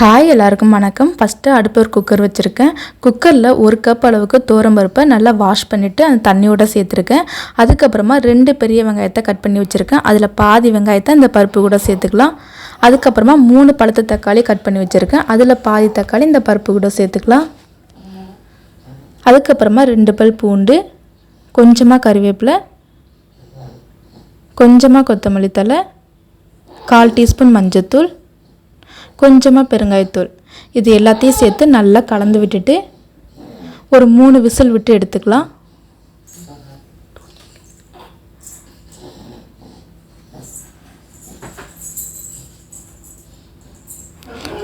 Hi எல்லாருக்கும் வணக்கம். First அடுப்பு ஒரு குக்கர் வச்சுருக்கேன். குக்கரில் ஒரு கப் அளவுக்கு பருப்பை நல்லா வாஷ் பண்ணிவிட்டு அந்த தண்ணியோட சேர்த்துருக்கேன். அதுக்கப்புறமா ரெண்டு பெரிய வெங்காயத்தை கட் பண்ணி வச்சுருக்கேன். அதில் பாதி வெங்காயத்தை இந்த பருப்பு கூட சேர்த்துக்கலாம். அதுக்கப்புறமா மூணு பழுத்த தக்காளி கட் பண்ணி வச்சுருக்கேன். அதில் பாதி தக்காளி இந்த பருப்பு கூட சேர்த்துக்கலாம். அதுக்கப்புறமா ரெண்டு பல் பூண்டு கொஞ்சமாக கறிவேப்பிலை கொஞ்சமாக கொத்தமல்லி தழை கால் டீஸ்பூன் மஞ்சத்தூள் கொஞ்சமாக பெருங்காயத்தூள். இது எல்லாத்தையும் சேர்த்து நல்லா கலந்து விட்டுட்டு ஒரு மூணு விசில் விட்டு எடுத்துக்கலாம்.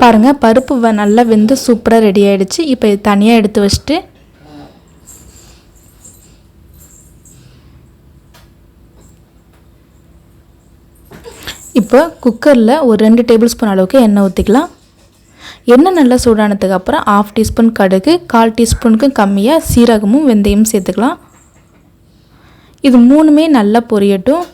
பாருங்கள் பருப்பு நல்லா வெந்து சூப்பராக ரெடி ஆகிடுச்சு இப்போ இது தனியாக எடுத்து வச்சுட்டு இப்போ குக்கரில் ஒரு ரெண்டு டேபிள் ஸ்பூன் அளவுக்கு எண்ணெய் ஊற்றிக்கலாம். எண்ணெய் நல்லா சூடானதுக்கு அப்புறம் ஆஃப் டீஸ்பூன் கடுகு கால் டீஸ்பூனுக்கும் கம்மியாக சீரகமும் வெந்தயம் சேர்த்துக்கலாம். இது மூணுமே நல்லா பொரியட்டும்.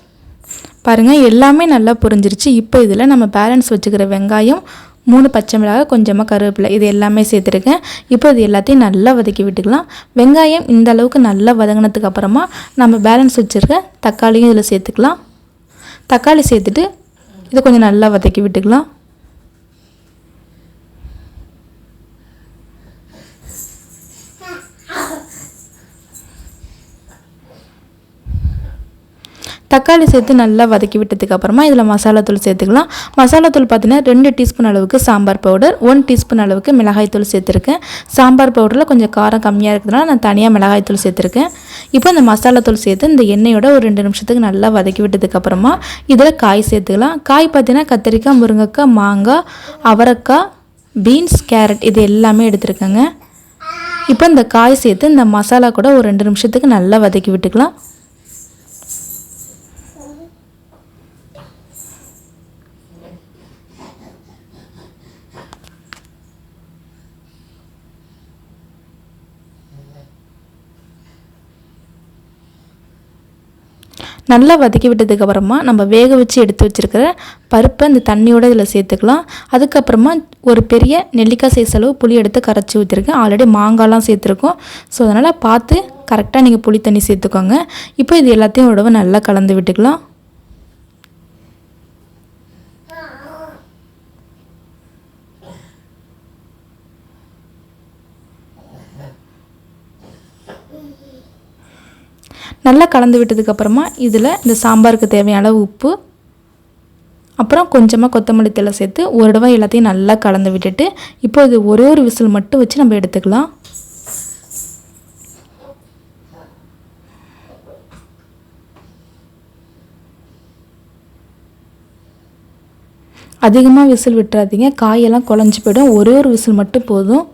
பாருங்கள் எல்லாமே நல்லா பொரிஞ்சிருச்சு. இப்போ இதில் நம்ம பேலன்ஸ் வச்சுக்கிற வெங்காயம் மூணு பச்சை மிளகாய் கொஞ்சமாக கருவேப்பிலை இது எல்லாமே சேர்த்துருக்கேன். இப்போ இது எல்லாத்தையும் நல்லா வதக்கி விட்டுக்கலாம். வெங்காயம் இந்த அளவுக்கு நல்லா வதங்கினதுக்கு அப்புறமா நம்ம பேலன்ஸ் வச்சுருக்க தக்காளியும் இதில் சேர்த்துக்கலாம். தக்காளி சேர்த்துட்டு இதை கொஞ்சம் நல்லா வதக்கி விட்டுக்கலாம். தக்காளி சேர்த்து நல்லா வதக்கி விட்டதுக்கு அப்புறமா இதில் தூள் சேர்த்துக்கலாம். மசாலா தூள் பார்த்தீங்கன்னா ரெண்டு டீஸ்பூன் அளவுக்கு சாம்பார் பவுடர் ஒன் டீஸ்பூன் அளவுக்கு மிளகாய்த்தூள் சேர்த்துருக்கேன். சாம்பார் பவுடரில் கொஞ்சம் காரம் கம்மியாக இருக்கிறதுனால நான் தனியாக மிளகாய் தூள் சேர்த்துருக்கேன். இப்போ இந்த மசாலா தூள் சேர்த்து இந்த எண்ணெயோட ஒரு ரெண்டு நிமிஷத்துக்கு நல்லா வதக்கி விட்டதுக்கு அப்புறமா இதில் காய் சேர்த்துக்கலாம். காய் பார்த்தீங்கன்னா கத்திரிக்காய் முருங்கைக்காய் மாங்காய் அவரைக்காய் பீன்ஸ் கேரட் இது எல்லாமே எடுத்துருக்கேங்க. இப்போ இந்த காய் சேர்த்து இந்த மசாலா கூட ஒரு ரெண்டு நிமிஷத்துக்கு நல்லா வதக்கி விட்டுக்கலாம். நல்லா வதக்கி விட்டதுக்கு அப்புறமா நம்ம வேக வச்சு எடுத்து வச்சிருக்கிற பருப்பை இந்த தண்ணியோட இதில் சேர்த்துக்கலாம். அதுக்கப்புறமா ஒரு பெரிய நெல்லிக்காய் சைஸ் அளவு புளி எடுத்து கரைச்சி ஊற்றிருக்கேன் ஆல்ரெடி மாங்காய்லாம் சேர்த்துருக்கோம். ஸோ அதனால் பார்த்து கரெக்டாக நீங்கள் புளி தண்ணி சேர்த்துக்கோங்க. இப்போ இது எல்லாத்தையும் உடவை நல்லா கலந்து விட்டுக்கலாம். நல்லா கலந்து விட்டதுக்கப்புறமா இதில் இந்த சாம்பாருக்கு தேவையான அளவு உப்பு அப்புறம் கொஞ்சமாக கொத்தமல்லி தழை சேர்த்து ஒரு தடவை எல்லாத்தையும் நல்லா கலந்து விட்டுட்டு இப்போ இது ஒரே ஒரு விசில் மட்டும் வச்சு நம்ம எடுத்துக்கலாம். அதிகமாக விசில் விட்டுறாதீங்க. காயெல்லாம் குழஞ்சி போயிடும். ஒரே ஒரு விசில் மட்டும் போதும்.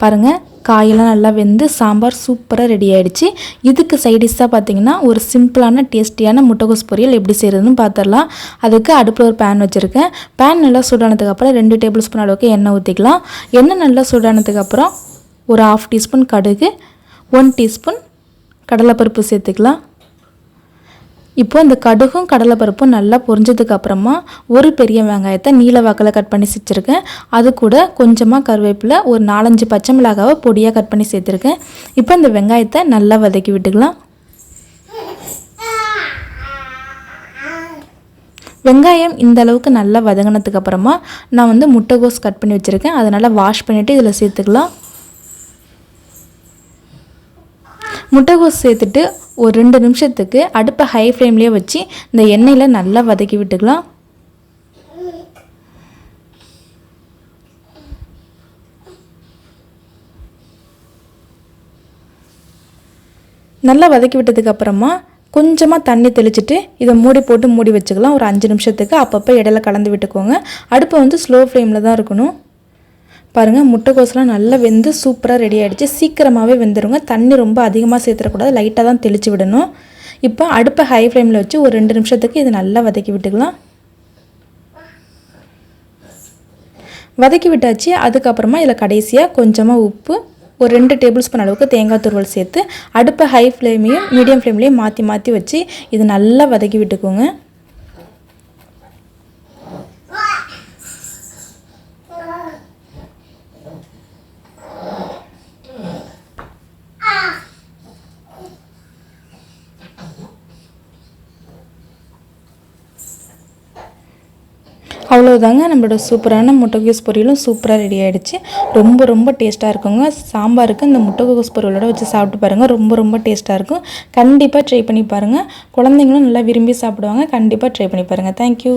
பாருங்கள் காயெல்லாம் நல்லா வெந்து சாம்பார் சூப்பராக ரெடி ஆகிடுச்சு இதுக்கு சைடிஷாக பார்த்தீங்கன்னா ஒரு சிம்பிளான டேஸ்டியான முட்டைகோஸ் பொரியல் எப்படி செய்கிறதுன்னு பார்த்துடலாம் அதுக்கு அடுப்பில் ஒரு பேன் வச்சுருக்கேன். பேன் நல்லா சூடானதுக்கப்புறம் ரெண்டு டேபிள் ஸ்பூன் அளவுக்கு எண்ணெய் ஊற்றிக்கலாம் எண்ணெய் நல்லா சூடானதுக்கப்புறம் ஒரு ஆஃப் டீஸ்பூன் கடுகு ஒன் டீஸ்பூன் கடலைப்பருப்பு சேர்த்துக்கலாம். இப்போ இந்த கடுகும் கடலைப்பருப்பும் நல்லா பொரிஞ்சதுக்கு அப்புறமா ஒரு பெரிய வெங்காயத்தை நீல வாக்கில் கட் பண்ணி செஞ்சுருக்கேன் அது கூட கொஞ்சமாக கருவேப்பிலை ஒரு நாலஞ்சு பச்சை மிளகாவை பொடியாக கட் பண்ணி சேர்த்துருக்கேன். இப்போ இந்த வெங்காயத்தை நல்லா வதக்கி விட்டுக்கலாம். வெங்காயம் இந்த அளவுக்கு நல்லா வதங்கினதுக்கு அப்புறமா நான் வந்து முட்டைகோஸ் கட் பண்ணி வச்சுருக்கேன். அதனால் வாஷ் பண்ணிவிட்டு இதில் சேர்த்துக்கலாம். முட்டைகோஸ் சேர்த்துட்டு ஒரு ரெண்டு நிமிஷத்துக்கு அடுப்பை ஹை ஃப்ளேம்லேயே வச்சு இந்த எண்ணெயில் நல்லா வதக்கி விட்டுக்கலாம். நல்லா வதக்கி விட்டதுக்கு அப்புறமா கொஞ்சமாக தண்ணி தெளிச்சிட்டு இதை மூடி போட்டு மூடி வச்சுக்கலாம். ஒரு அஞ்சு நிமிஷத்துக்கு அப்பப்போ இடையில கலந்து விட்டுக்கோங்க. அடுப்பை வந்து ஸ்லோ ஃப்ளேமில் தான் இருக்கணும். பாருங்கள் முட்டைக்கோஸ்லாம் நல்லா வெந்து சூப்பராக ரெடி ஆகிடுச்சு சீக்கிரமாகவே வெந்துருங்க. தண்ணி ரொம்ப அதிகமாக சேர்த்துடக்கூடாது. லைட்டாக தான் தெளித்து விடணும். இப்போ அடுப்பை ஹை ஃப்ளேமில் வச்சு ஒரு ரெண்டு நிமிஷத்துக்கு இது நல்லா வதக்கி விட்டுக்கலாம். வதக்கி விட்டாச்சு. அதுக்கப்புறமா இதில் கடைசியாக கொஞ்சமாக உப்பு ஒரு ரெண்டு டேபிள் ஸ்பூன் அளவுக்கு தேங்காய் துருவல் சேர்த்து அடுப்பை ஹை ஃப்ளேமையும் மீடியம் ஃப்ளேம்லேயும் மாற்றி மாற்றி வச்சு இது நல்லா வதக்கி விட்டுக்கோங்க. அவ்வளோதாங்க நம்மளோட சூப்பரான முட்டைகோஸ் பொரியலும் சூப்பராக ரெடி ஆகிடுச்சு ரொம்ப ரொம்ப டேஸ்ட்டாக இருக்குங்க. சாம்பாருக்கு இந்த முட்டைகோஸ் பொரியலோட வச்சு சாப்பிட்டு பாருங்கள் ரொம்ப ரொம்ப டேஸ்ட்டாக இருக்கும். கண்டிப்பாக ட்ரை பண்ணி பாருங்கள் குழந்தைங்களும் நல்லா விரும்பி சாப்பிடுவாங்க. கண்டிப்பாக ட்ரை பண்ணி பாருங்கள் தேங்க்யூ